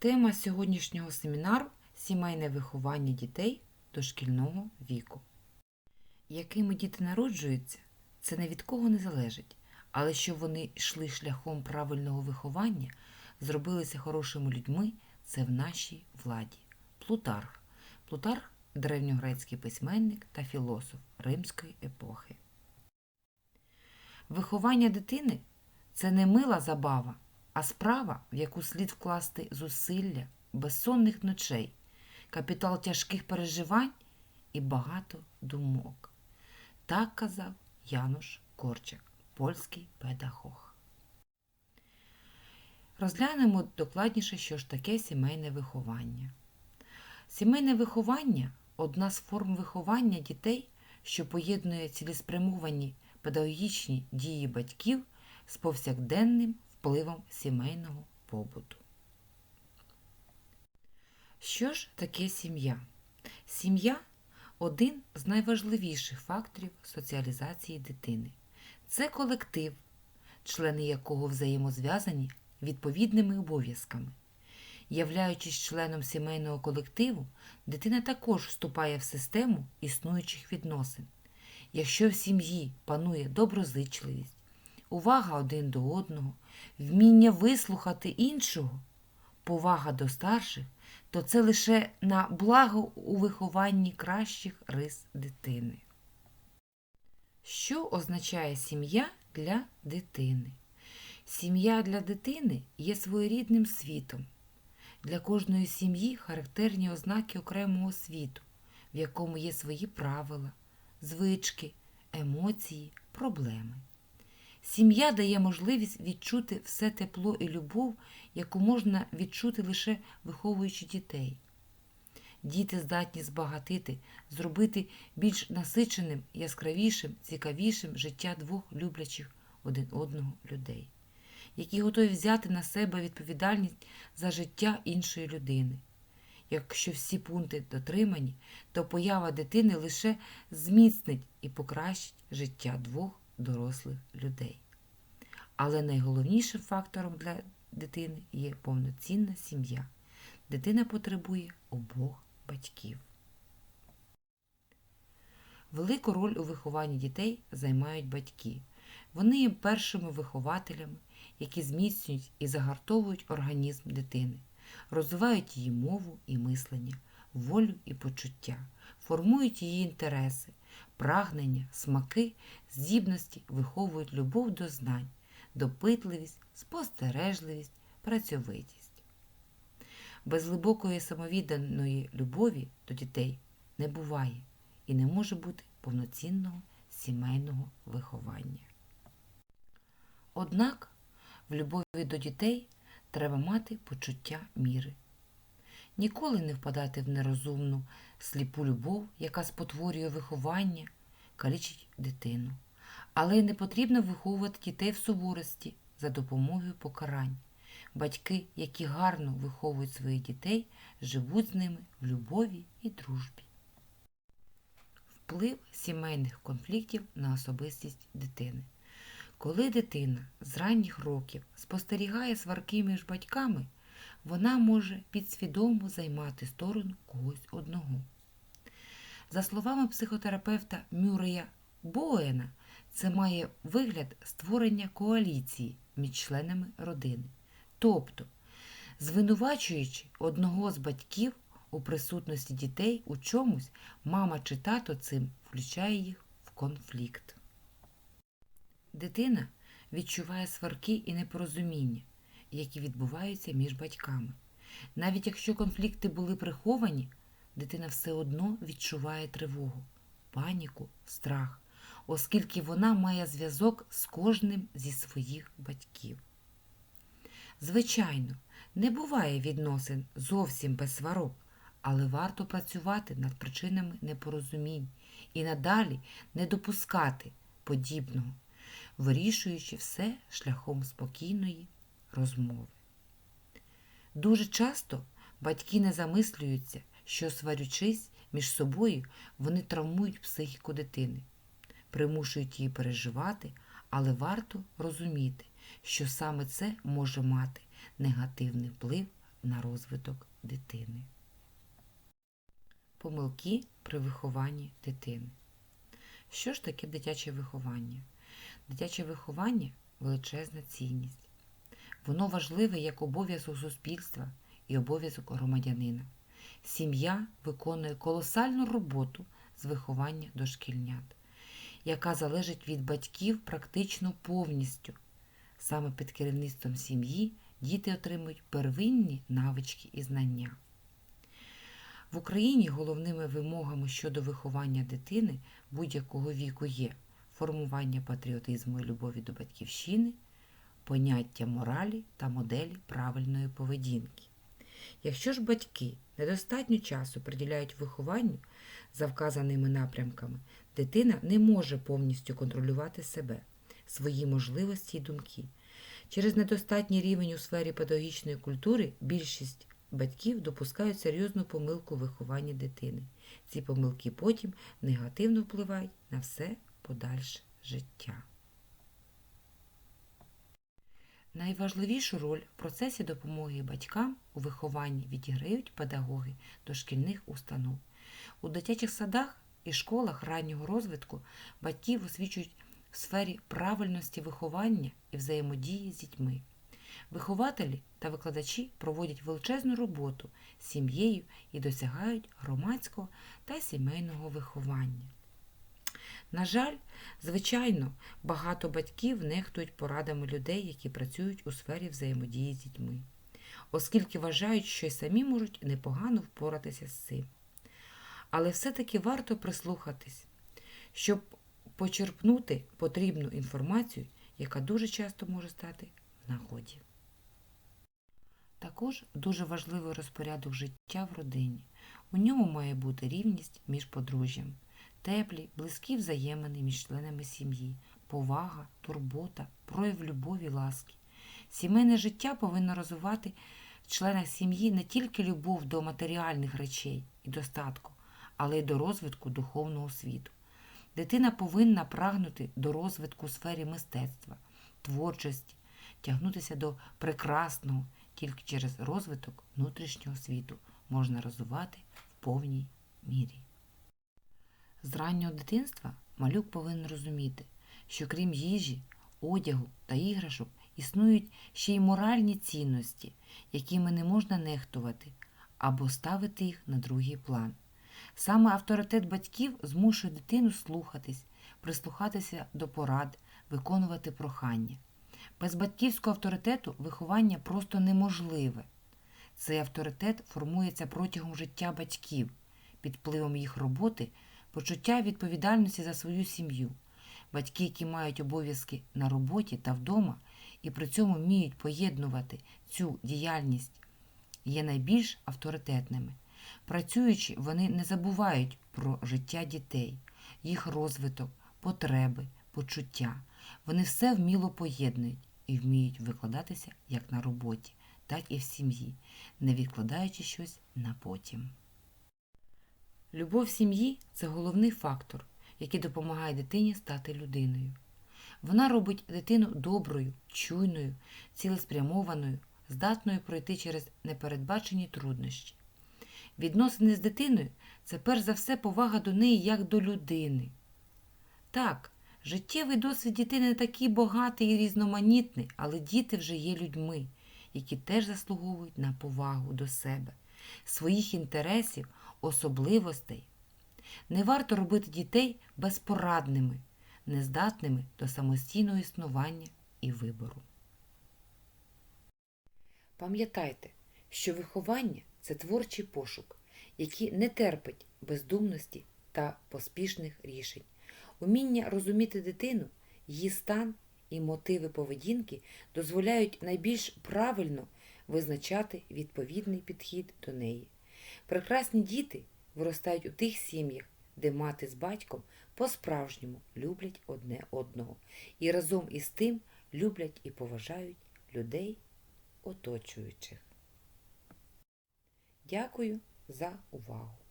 Тема сьогоднішнього семінару сімейне виховання дітей дошкільного віку. Якими діти народжуються, це не від кого не залежить, але щоб вони йшли шляхом правильного виховання, зробилися хорошими людьми, це в нашій владі. Плутарх. Плутарх древньогрецький письменник та філософ римської епохи. Виховання дитини це не мила забава, а справа, в яку слід вкласти зусилля, безсонних ночей, капітал тяжких переживань і багато думок. Так казав Януш Корчак, польський педагог. Розглянемо докладніше, що ж таке сімейне виховання. Сімейне виховання одна з форм виховання дітей, що поєднує цілеспрямовані педагогічні дії батьків з повсякденним впливом сімейного побуту. Що ж таке сім'я? Сім'я один з найважливіших факторів соціалізації дитини. Це колектив, члени якого взаємозв'язані відповідними обов'язками. Являючись членом сімейного колективу, дитина також вступає в систему існуючих відносин. Якщо в сім'ї панує доброзичливість, увага один до одного, вміння вислухати іншого, повага до старших, то це лише на благо у вихованні кращих рис дитини. Що означає сім'я для дитини? Сім'я для дитини є своєрідним світом. Для кожної сім'ї характерні ознаки окремого світу, в якому є свої правила, звички, емоції, проблеми. Сім'я дає можливість відчути все тепло і любов, яку можна відчути лише виховуючи дітей. Діти здатні збагатити, зробити більш насиченим, яскравішим, цікавішим життя двох люблячих один одного людей, які готові взяти на себе відповідальність за життя іншої людини. Якщо всі пункти дотримані, то поява дитини лише зміцнить і покращить життя двох дорослих людей. Але найголовнішим фактором для дитини є повноцінна сім'я. Дитина потребує обох батьків. Велику роль у вихованні дітей займають батьки. Вони є першими вихователями, які зміцнюють і загартовують організм дитини, розвивають її мову і мислення, волю і почуття, формують її інтереси, прагнення, смаки, здібності, виховують любов до знань, допитливість, спостережливість, працьовитість. Без глибокої самовідданої любові до дітей не буває і не може бути повноцінного сімейного виховання. Однак в любові до дітей треба мати почуття міри. Ніколи не впадати в нерозумну, сліпу любов, яка спотворює виховання, калічить дитину. Але не потрібно виховувати дітей в суворості за допомогою покарань. Батьки, які гарно виховують своїх дітей, живуть з ними в любові і дружбі. Вплив сімейних конфліктів на особистість дитини. Коли дитина з ранніх років спостерігає сварки між батьками, вона може підсвідомо займати сторону когось одного. За словами психотерапевта Мюрея Боена, це має вигляд створення коаліції між членами родини. Тобто, звинувачуючи одного з батьків у присутності дітей у чомусь, мама чи тато цим включає їх в конфлікт. Дитина відчуває сварки і непорозуміння, які відбуваються між батьками. Навіть якщо конфлікти були приховані, дитина все одно відчуває тривогу, паніку, страх, оскільки вона має зв'язок з кожним зі своїх батьків. Звичайно, не буває відносин зовсім без сварок, але варто працювати над причинами непорозумінь і надалі не допускати подібного, вирішуючи все шляхом спокійної розмови. Дуже часто батьки не замислюються, що, сварючись між собою, вони травмують психіку дитини, примушують її переживати, але варто розуміти, що саме це може мати негативний вплив на розвиток дитини. Помилки при вихованні дитини. Що ж таке дитяче виховання? Дитяче виховання величезна цінність. Воно важливе як обов'язок суспільства і обов'язок громадянина. Сім'я виконує колосальну роботу з виховання дошкільнят, яка залежить від батьків практично повністю. Саме під керівництвом сім'ї діти отримують первинні навички і знання. В Україні головними вимогами щодо виховання дитини будь-якого віку є формування патріотизму і любові до батьківщини, поняття моралі та моделі правильної поведінки. Якщо ж батьки недостатньо часу приділяють вихованню за вказаними напрямками, дитина не може повністю контролювати себе, свої можливості і думки. Через недостатній рівень у сфері педагогічної культури більшість батьків допускають серйозну помилку в вихованні дитини. Ці помилки потім негативно впливають на все подальше життя. Найважливішу роль в процесі допомоги батькам у вихованні відіграють педагоги дошкільних установ. У дитячих садах і школах раннього розвитку батьків освічують в сфері правильності виховання і взаємодії з дітьми. Вихователі та викладачі проводять величезну роботу з сім'єю і досягають громадського та сімейного виховання. На жаль, звичайно, багато батьків нехтують порадами людей, які працюють у сфері взаємодії з дітьми, оскільки вважають, що й самі можуть непогано впоратися з цим. Але все-таки варто прислухатись, щоб почерпнути потрібну інформацію, яка дуже часто може стати в нагоді. Також дуже важливий розпорядок життя в родині. У ньому має бути рівність між подружжям, теплі, близькі взаємини між членами сім'ї, повага, турбота, прояв любові, ласки. Сімейне життя повинно розвивати в членах сім'ї не тільки любов до матеріальних речей і достатку, але й до розвитку духовного світу. Дитина повинна прагнути до розвитку у сфері мистецтва, творчості, тягнутися до прекрасного, тільки через розвиток внутрішнього світу можна розвивати в повній мірі. З раннього дитинства малюк повинен розуміти, що крім їжі, одягу та іграшок існують ще й моральні цінності, якими не можна нехтувати або ставити їх на другий план. Саме авторитет батьків змушує дитину слухатись, прислухатися до порад, виконувати прохання. Без батьківського авторитету виховання просто неможливе. Цей авторитет формується протягом життя батьків, під впливом їх роботи, почуття відповідальності за свою сім'ю. Батьки, які мають обов'язки на роботі та вдома, і при цьому вміють поєднувати цю діяльність, є найбільш авторитетними. Працюючи, вони не забувають про життя дітей, їх розвиток, потреби, почуття. Вони все вміло поєднують і вміють викладатися як на роботі, так і в сім'ї, не відкладаючи щось на потім. Любов сім'ї це головний фактор, який допомагає дитині стати людиною. Вона робить дитину доброю, чуйною, цілеспрямованою, здатною пройти через непередбачені труднощі. Відносини з дитиною це перш за все повага до неї як до людини. Так, життєвий досвід дитини не такий багатий і різноманітний, але діти вже є людьми, які теж заслуговують на повагу до себе, своїх інтересів, особливостей. Не варто робити дітей безпорадними, нездатними до самостійного існування і вибору. Пам'ятайте, що виховання це творчий пошук, який не терпить бездумності та поспішних рішень. Уміння розуміти дитину, її стан і мотиви поведінки дозволяють найбільш правильно визначати відповідний підхід до неї. Прекрасні діти виростають у тих сім'ях, де мати з батьком по-справжньому люблять одне одного і разом із тим люблять і поважають людей оточуючих. Дякую за увагу!